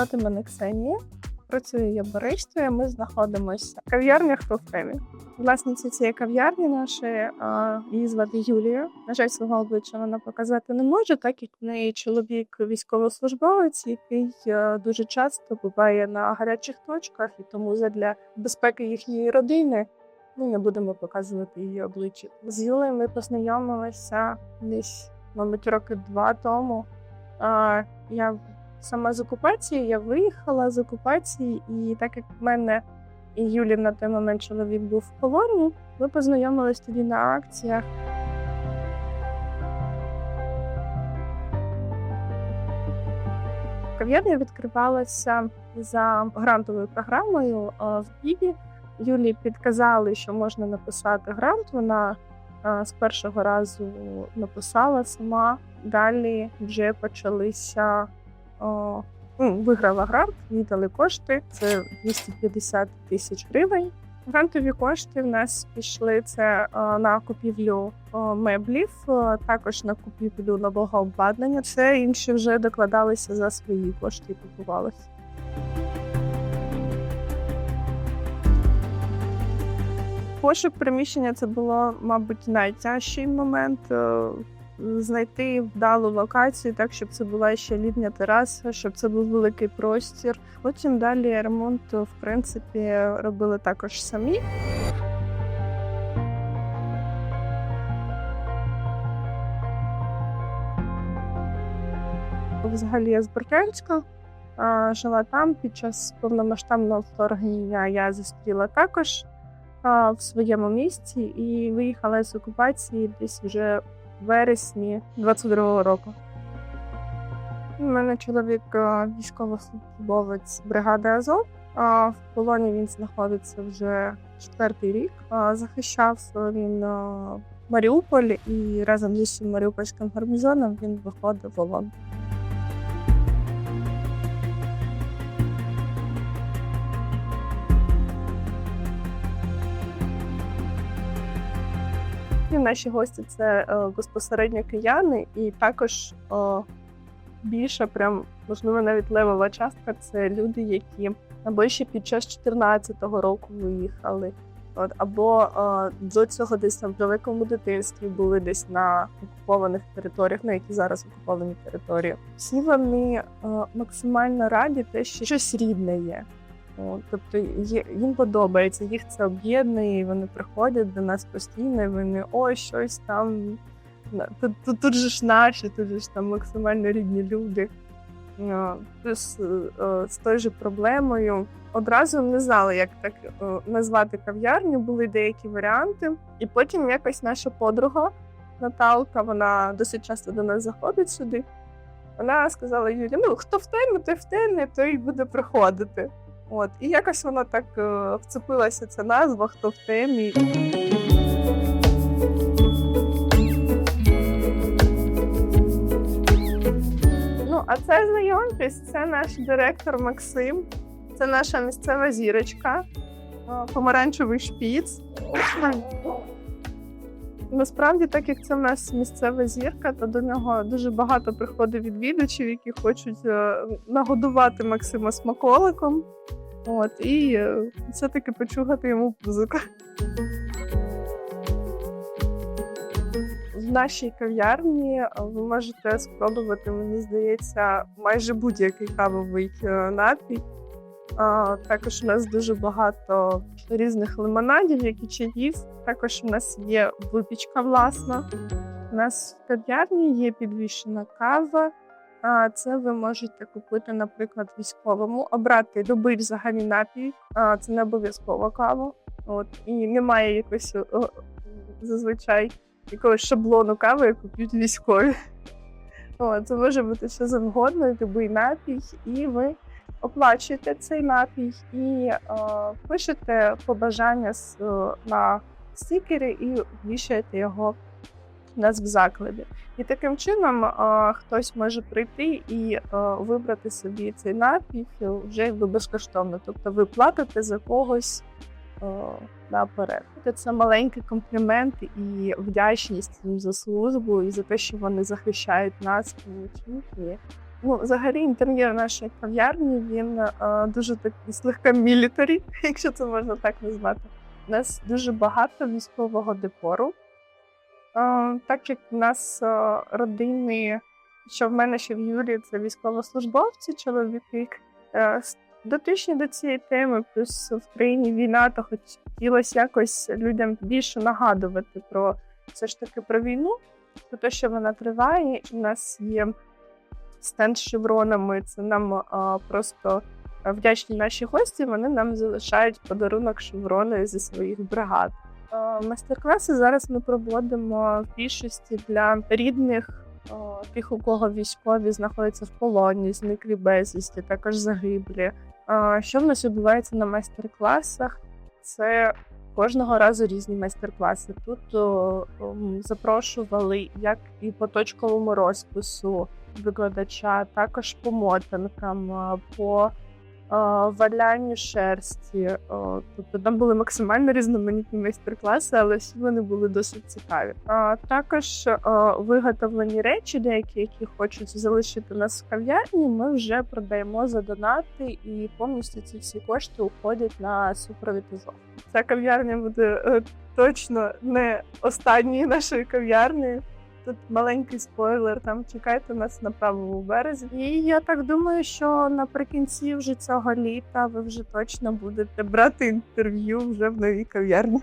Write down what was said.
Звати мене Ксенія. Працюю я баристою. Ми знаходимося в кав'ярні «Хто в темі». Власниця цієї кав'ярні нашої її звати Юлія. На жаль, свого обличчя вона показати не може, так як в неї чоловік військовослужбовець, який дуже часто буває на гарячих точках, і тому задля безпеки їхньої родини ми не будемо показувати її обличчя. З Юлею ми познайомилися десь, мабуть, роки два тому. Я сама з окупації, я виїхала з окупації, і так як в мене і Юлі на той момент чоловік був в полоні, ми познайомились тоді на акціях. Кав'ярня відкривалася за грантовою програмою в Києві. Юлі підказали, що можна написати грант. Вона з першого разу написала сама. Далі вже почалися о, ну, виграла грант, їй дали кошти. Це 250 тисяч гривень. Грантові кошти в нас пішли це на купівлю меблів, також на купівлю нового обладнання. Це інші вже докладалися за свої кошти і купувалися. Пошук приміщення це було, мабуть, найтяжчий момент. Знайти вдалу локацію, так щоб це була ще літня тераса, щоб це був великий простір. Потім далі ремонт, в принципі, робили також самі. Взагалі я з Бердянська, жила там під час повномасштабного вторгнення. Я зустріла також в своєму місті і виїхала з окупації десь вже вересні 22-го року. У мене чоловік військовослужбовець бригади Азов. В полоні він знаходиться вже четвертий рік. Захищав він Маріуполь і разом зі іншим Маріупольським гарнізоном він виходив в ОЛОН. І наші гості це е, безпосередньо кияни, і також е, більша, прям можливо, навіть левова частка це люди, які або ще під час 14 року виїхали, от або е, до цього десь там в далекому дитинстві були десь на окупованих територіях, на які зараз окуповані території. Всі вони е, максимально раді те, що щось рідне є. Тобто їм подобається, їх це об'єднує, і вони приходять до нас постійно, і вони ой, щось там. Тут, тут, тут же ж наші, тут же ж там максимально рідні люди. Плюс е, з тою же проблемою одразу не знали, як так назвати кав'ярню, були деякі варіанти. І потім якось наша подруга Наталка, вона досить часто до нас заходить сюди. Вона сказала Юлі: ну хто в темі, той в темі, той буде приходити. От, і якось вона так е, вцепилася ця назва, хто в темі. Ну, а це знайомтесь, це наш директор Максим, це наша місцева зірочка, е, помаранчевий шпіц. Насправді, так як це в нас місцева зірка, то до нього дуже багато приходить відвідувачів, які хочуть е, нагодувати Максима смаколиком. От, і е, все-таки почухати йому музику. В нашій кав'ярні е, ви можете спробувати, мені здається, майже будь-який кавовий напій. Також у нас дуже багато різних лимонадів, як і чаїв. Також у нас є випічка власна. У нас в кав'ярні є підвішена кава. А, Це ви можете купити, наприклад, військовому, обрати любий взагалі напій. Це не обов'язково кава. От і немає якось зазвичай якогось шаблону кави, яку п'ють військові. От, це може бути що завгодно, любий напій, і ви оплачуєте цей напій і е, пишете побажання на стікері і вішаєте його у нас в закладі. І таким чином е, хтось може прийти і е, вибрати собі цей напій вже безкоштовно. Тобто ви платите за когось е, наперед. Це маленький комплімент і вдячність їм за службу і за те, що вони захищають нас. Чому ні? Ну, взагалі, інтер'єр нашої кав'ярні він е, дуже такий слегка мілітарі, якщо це можна так назвати. У нас дуже багато військового декору. Е, так як в нас е, родини, що в мене, що в Юлії, це військовослужбовці, чоловіки, е, дотичні до цієї теми, плюс в країні війна, то хотілося якось людям більше нагадувати про все ж таки про війну, про те, що вона триває. У нас є стенд з шевронами. Це нам просто вдячні наші гості. Вони нам залишають подарунок шеврони зі своїх бригад. Майстер-класи зараз ми проводимо в більшості для рідних. Тих, у кого військові знаходяться в полоні, зниклі безвісті, також загиблі. Що в нас відбувається на майстер-класах? Це кожного разу різні майстер-класи. Тут о, м, запрошували як і по точковому розпису викладача, також по мотанкам, по а, валянню шерсті. Тобто там були максимально різноманітні майстер-класи, але всі вони були досить цікаві. Також виготовлені речі, деякі, які хочуть залишити нас в кав'ярні, ми вже продаємо за донати, і повністю ці всі кошти уходять на супровід Азов. Ця кав'ярня буде е, точно не останньою нашою кав'ярнею. Тут маленький спойлер, там чекайте нас на правому березі. І я так думаю, що наприкінці вже цього літа ви вже точно будете брати інтерв'ю вже в новій кав'ярні.